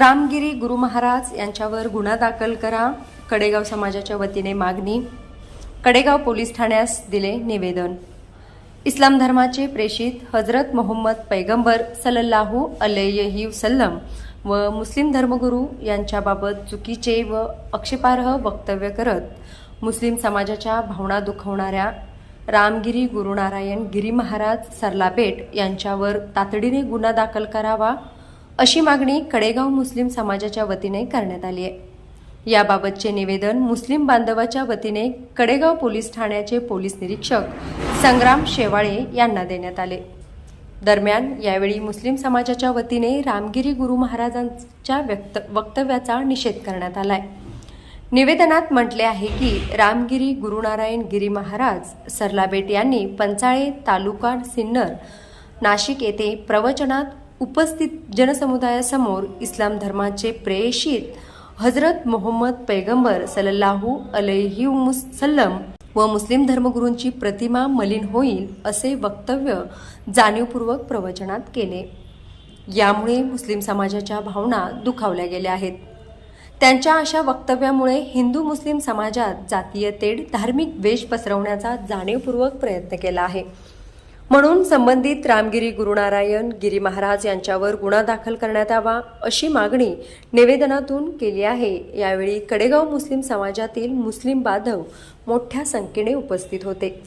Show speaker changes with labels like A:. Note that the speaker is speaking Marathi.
A: रामगिरी गुरु महाराज यांच्यावर गुन्हा दाखल करा. कडेगाव समाजाच्या वतीने मागणी. कडेगाव पोलीस ठाण्यास दिले निवेदन. इस्लाम धर्माचे प्रेषित हजरत मोहम्मद पैगंबर सलल्लाहू अलैहि सल्लम व मुस्लिम धर्मगुरू यांच्याबाबत चुकीचे व आक्षेपार्ह वक्तव्य करत मुस्लिम समाजाच्या भावना दुखवणाऱ्या रामगिरी गुरुनारायण गिरी महाराज सरलापेट यांच्यावर तातडीने गुन्हा दाखल करावा. अशी मागणी कडेगाव मुस्लिम समाजाच्या वतीने करण्यात आली आहे. याबाबतचे निवेदन मुस्लिम बांधवाच्या वतीने कडेगाव पोलीस ठाण्याचे पोलीस निरीक्षक संग्राम शेवाळे यांना देण्यात आले. दरम्यान यावेळी मुस्लिम समाजाच्या वतीने रामगिरी गुरु महाराजांच्या व्यक्त वक्तव्याचा निषेध करण्यात आलाय. निवेदनात म्हटले आहे की रामगिरी गुरुनारायण गिरी महाराज सरलाबेट यांनी पंचाळे तालुका सिन्नर नाशिक येथे प्रवचनात उपस्थित जनसमुदायासमोर इस्लाम धर्माचे प्रेषित हजरत मोहम्मद पैगंबर सलल्लाहू अलैहि सल्लम व मुस्लिम धर्मगुरूंची प्रतिमा मलिन होईल असे वक्तव्य जाणीवपूर्वक प्रवचनात केले. यामुळे मुस्लिम समाजाच्या भावना दुखावल्या गेल्या आहेत. त्यांच्या अशा वक्तव्यामुळे हिंदू मुस्लिम समाजात जातीय तेढ धार्मिक द्वेष पसरवण्याचा जाणीवपूर्वक प्रयत्न केला आहे. म्हणून संबंधित रामगिरी गुरुनारायण गिरी महाराज यांच्यावर गुन्हा दाखल करण्यात यावा अशी मागणी निवेदनातून केली आहे. यावेळी कडेगाव मुस्लिम समाजातील मुस्लिम बांधव मोठ्या संख्येने उपस्थित होते.